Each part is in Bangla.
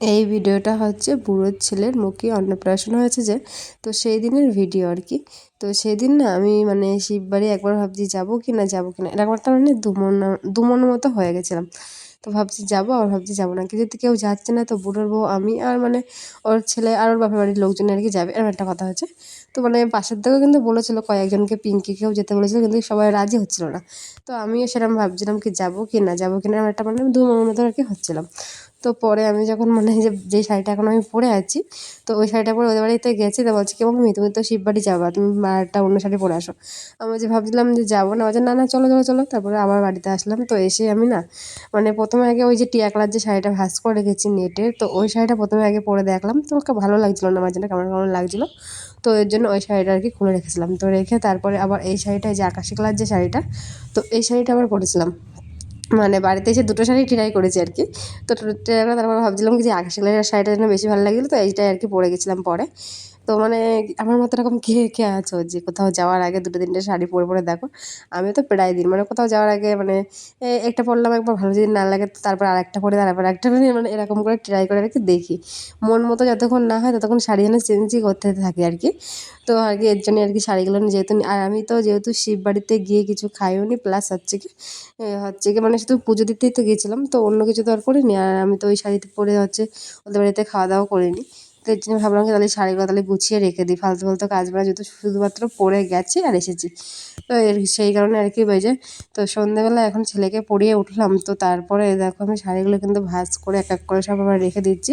এই ভিডিওটা হচ্ছে বুড়োর ছেলের মুখে অন্নপ্রাশন হয়েছে যে, তো সেই দিনের ভিডিও আর কি। তো সেই দিন না আমি মানে শিববাড়ি একবার ভাবছি যাব কি না যাব কি না এরকম একটা মানে দুমন দুমন মতো হয়ে গেছিলাম। তো ভাবছি যাব আর ভাবছি যাব না, কিন্তু যদি কেউ যাচ্ছে না তো বুড়োর বউ, আমি আর মানে ওর ছেলে আর ওর বাপের বাড়ির লোকজন আর কি যাবে, এরকম একটা কথা হচ্ছে তো মানে পাশের থেকেও কিন্তু বলেছিল কয়েকজনকে পিঙ্কিকেও যেতে বলেছিল, কিন্তু সবাই রাজি হচ্ছিল না। তো আমিও সেরকম ভাবছিলাম কি যাব কি না যাব কি না একটা মানে দুমনের মতো আর কি হচ্ছিলাম। তো পরে আমি যখন মানে যে যেই শাড়িটা এখন আমি পরে আছি, তো ওই শাড়িটা পরে ওদের বাড়িতে গেছি, তো বলছি কি মামি তুমি তো শিববাড়ি যাবা, তুমি একটা অন্য শাড়ি পরে আসো। আমি যে ভাবছিলাম যে যাব না, বলছে, না না, চলো চলো চলো। তারপরে আবার বাড়িতে আসলাম, তো এসে আমি না মানে প্রথমে আগে ওই যে টিয়া কালার যে শাড়িটা ভাস করে রেখেছি নেটের তো ওই শাড়িটা প্রথমে আগে পরে দেখলাম, তো ওকে ভালো লাগছিল না, আমার জন্য কেমন কেমন লাগছিল। তো এর জন্য ওই শাড়িটা আর কি খুলে রেখেছিলাম, তো রেখে তারপরে আবার এই শাড়িটা যে আকাশি কালার যে শাড়িটা, তো এই শাড়িটা আবার পরেছিলাম। মানে বাড়িতে এসে দুটো শাড়ি ট্রাই করেছি আর কি। তো ট্রাই করে তারপর ভাবছিলাম কি যে আকাশি কালারের শাড়িটা যেন বেশি ভালো লাগছিল তো এইটাই আর কি পরে গেছিলাম পরে। তো মানে আমার মতো এরকম কে কে আছো? যে কোথাও যাওয়ার আগে দুটো, তিনটে শাড়ি পরে পরে দেখো। আমি তো প্রায় দিন মানে কোথাও যাওয়ার আগে মানে একটা পরলাম, একবার ভালো যদি না লাগে তারপর আরেকটা পরে তারপর একটা পরে মানে এরকম করে ট্রাই করে আর কি দেখি। মন মতো যতক্ষণ না হয় ততক্ষণ শাড়ি যেন চেঞ্জই করতে থাকি আর কি। তো আর কি এর জন্য আর কি শাড়িগুলো যেহেতু আর আমি তো যেহেতু শিব বাড়িতে গিয়ে কিছু খাইও নি প্লাস হচ্ছে কি হচ্ছে কি মানে শুধু পুজো দিতেই তো গিয়েছিলাম, তো অন্য কিছু তো আর করিনি। আর আমি তো ওই শাড়িতে পরে হচ্ছে ওদের বাড়িতে খাওয়া দাওয়া করিনি। তো এর জন্য ভাবলাম তাহলে শাড়িগুলো তাহলে গুছিয়ে রেখে দিই। ফালতু ফালতু কাজ বাজ যেহেতু শুধুমাত্র পরে গেছি আর এসেছি। তো এর সেই কারণে আর কি যে তো সন্ধেবেলা এখন ছেলেকে পড়িয়ে উঠলাম। তো তারপরে দেখো আমি শাড়িগুলো কিন্তু ভাজ করে এক এক করে সব আবার রেখে দিচ্ছি।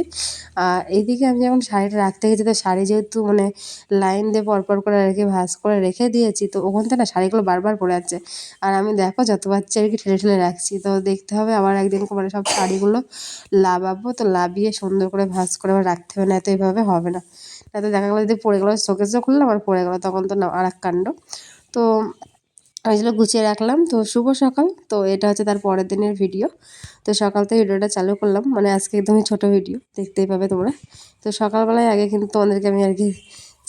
আর এইদিকে আমি যখন শাড়িটা রাখতে গেছি, তো শাড়ি যেহেতু মানে লাইন দিয়ে পরপর করে আর কি ভাজ করে রেখে দিয়েছি, তো ওখান থেকে না শাড়িগুলো বারবার পরে যাচ্ছে আর আমি দেখো যত বাচ্চা আর কি ঠেলে ঠেলে রাখছি। তো দেখতে হবে আবার একদিন মানে সব শাড়িগুলো লাভাবো তো লাভিয়ে সুন্দর করে ভাজ করে আবার রাখতে হবে, না এত এইভাবে হবে না। তাতে দেখা গেলো যদি পড়ে গেলো শোকেসও খুললাম আর পড়ে গেলো, তখন তো আর এক কাণ্ড। তো আমি ওইগুলো গুছিয়ে রাখলাম। তো শুভ সকাল। তো এটা হচ্ছে তার পরের দিনের ভিডিও। তো সকাল থেকে ভিডিওটা চালু করলাম। মানে আজকে একদমই ছোট ভিডিও, দেখতেই পাবে তোমরা। তো সকালবেলায় আগে কিন্তু তোমাদেরকে আমি আর কি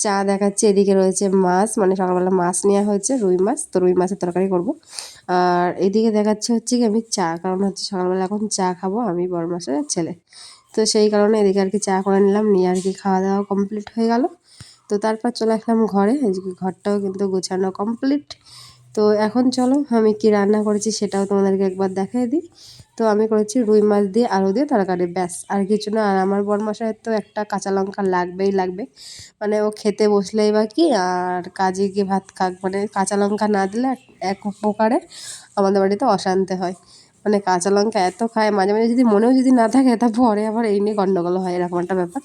চা দেখাচ্ছে, এদিকে রয়েছে মাছ মানে সকালবেলা মাছ নেওয়া হয়েছে, রুই মাছ, তো রুই মাছের তরকারি করব। আর এদিকে দেখাচ্ছে হচ্ছে কি আমি চা, কারণ হচ্ছে সকালবেলা এখন চা খাব আমি বড় মাসের ছেলে। তো সেই কারণে এদিকে আর কি চা করে নিলাম, নিয়ে আর কি খাওয়া দাওয়া কমপ্লিট হয়ে গেল। তো তারপর চলে আসলাম ঘরে ঘরটাও কিন্তু গোছানো কমপ্লিট তো এখন চলো, আমি কি রান্না করেছি সেটাও তোমাদেরকে একবার দেখাই দিই। তো আমি করেছি রুই মাছ দিয়ে আলু দিয়ে তরকারি, ব্যাস। আর কিছু না, আর আমার বরমশাইয়ের তো একটা কাঁচা লঙ্কা লাগবেই লাগবে। মানে ও খেতে বসলেই বা কি, আর কাজে গিয়ে ভাত খাক। মানে কাঁচা লঙ্কা না দিলে এক প্রকারে আমাদের বাড়িতে অশান্তি হয়। মানে কাঁচা লঙ্কা এত খায়, মাঝে মাঝে যদি মনেও যদি না থাকে, তা পরে আবার এই নিয়ে গণ্ডগোল হয়, এরকম একটা ব্যাপার।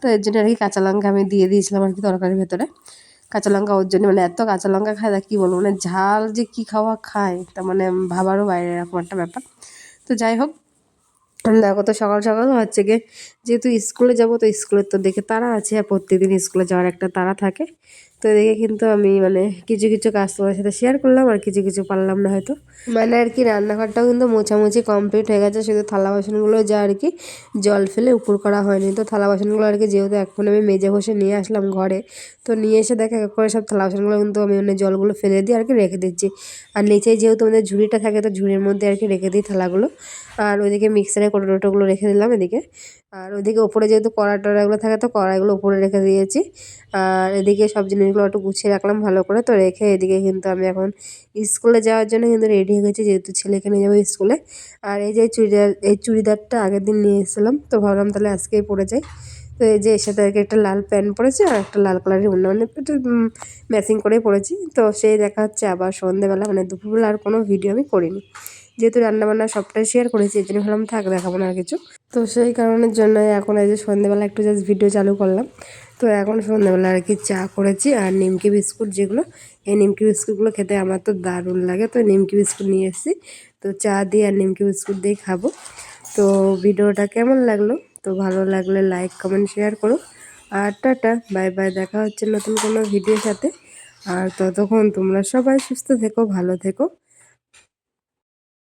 তো এর জন্য আর কি কাঁচা লঙ্কা আমি দিয়ে দিয়েছিলাম আর কি তরকারির ভেতরে। কাঁচা লঙ্কা ওর জন্য। মানে এত কাঁচা লঙ্কা খায় তা কী বলব? মানে ঝাল যে কী খাওয়া খায় তা মানে ভাবারও বাইরে, এরকম একটা ব্যাপার। তো যাই হোক, দেখো তো সকাল সকাল হচ্ছে গিয়ে যেহেতু স্কুলে যাব, তো স্কুলের তো দেখে তারা আছে আর প্রত্যেকদিন স্কুলে যাওয়ার একটা তারা থাকে। তো এদিকে কিন্তু আমি মানে কিছু কিছু কাজ তোমার সাথে শেয়ার করলাম আর কিছু কিছু পারলাম না হয়তো। মানে আর কি রান্নাঘরটাও কিন্তু মোছামুছি কমপ্লিট হয়ে গেছে, শুধু থালা বাসনগুলো যা আর কি জল ফেলে উপর করা হয়নি। তো থালা বাসনগুলো আর কি যেহেতু এখন আমি মেজে বসে নিয়ে আসলাম ঘরে, তো নিয়ে এসে দেখে করে সব থালা বাসনগুলো কিন্তু আমি মানে জলগুলো ফেলে দিয়ে আর কি রেখে দিচ্ছি। আর নিচে যেহেতু আমাদের ঝুড়িটা থাকে, তো ঝুড়ির মধ্যে আর কি রেখে দিই থালাগুলো। আর ওইদিকে মিক্সারে কোটো টোটোগুলো রেখে দিলাম এদিকে। আর ওইদিকে ওপরে যেহেতু কড়া টড়াগুলো থাকে, তো কড়াইগুলো উপরে রেখে দিয়েছি। আর এদিকে সব জিনিসগুলো একটু গুছিয়ে রাখলাম ভালো করে। তো রেখে এদিকে কিন্তু আমি এখন স্কুলে যাওয়ার জন্য কিন্তু রেডি হয়ে গেছি, যেহেতু ছেলেকে নিয়ে যাব স্কুলে। আর এই যে চুড়িদার, এই চুড়িদারটা আগের দিন নিয়ে এসেছিলাম, তো ভাবলাম তাহলে আজকেই পরে যাই। তো এই যে এর সাথে একটা লাল প্যান্ট পরেছি আর একটা লাল কালারের অন্য মানে একটু ম্যাচিং করেই পরেছি। তো সেই দেখা হচ্ছে আবার সন্ধেবেলা মানে দুপুরবেলা আর কোনো ভিডিও আমি করিনি। যেহেতু রান্নাবান্না সবটাই শেয়ার করেছি, এই জন্য ভাবলাম থাক, দেখাবো না আর কিছু। তো সেই কারণের জন্য এখন এই যে সন্ধ্যেবেলা একটু জাস্ট ভিডিও চালু করলাম। তো এখন সন্ধ্যেবেলা আর কি চা করেছি আর নিমকি বিস্কুট যেগুলো, এই নিমকি বিস্কুটগুলো খেতে আমার তো দারুণ লাগে। তো নিমকি বিস্কুট নিয়ে এসেছি। তো চা দিয়ে আর নিমকি বিস্কুট দিয়ে খাব। তো ভিডিওটা কেমন লাগল? তো ভালো লাগলে লাইক কমেন্ট শেয়ার করো। আর টাটা বাই বাই দেখা হচ্ছে নতুন কোনো ভিডিওর সাথে। আর ততক্ষণ তোমরা সবাই সুস্থ থেকো, ভালো থেকো।